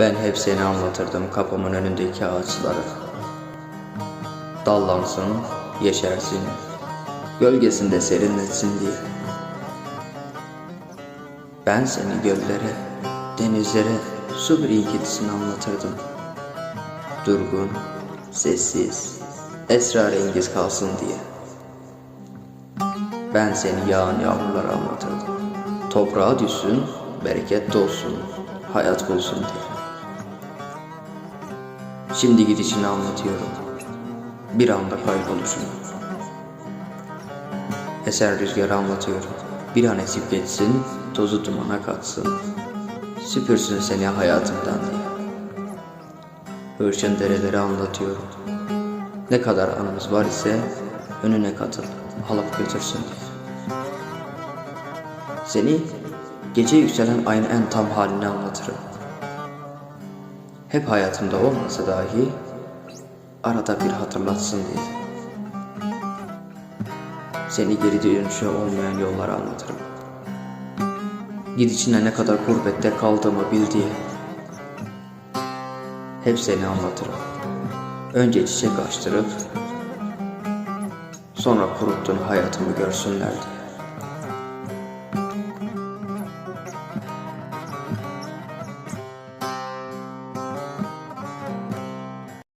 Ben hep seni anlatırdım kapımın önündeki ağaçları. Dallansın, yeşersin, gölgesinde serinletsin diye. Ben seni göllere, denizlere, su birikintisini anlatırdım. Durgun, sessiz, esrarengiz kalsın diye. Ben seni yağan yağmurlara anlatırdım. Toprağa düşsün, bereket olsun, hayat bulsun diye. Şimdi gidişini anlatıyorum. Bir anda kayboluşunu. Esen rüzgarı anlatıyorum. Bir an esip geçsin, tozu dumana katsın. Süpürsün seni hayatımdan diye. Hırçın dereleri anlatıyorum. Ne kadar anımız var ise önüne katıl, alıp götürsün diye. Seni gece yükselen ayın en tam halini anlatırım. Hep hayatımda olmasa dahi arada bir hatırlatsın diye. Seni geri dönüşü olmayan yolları anlatırım. Gidişine ne kadar gurbette kaldığımı bil diye. Hep seni anlatırım. Önce çiçek açtırıp sonra kuruttuğun hayatımı görsünler diye.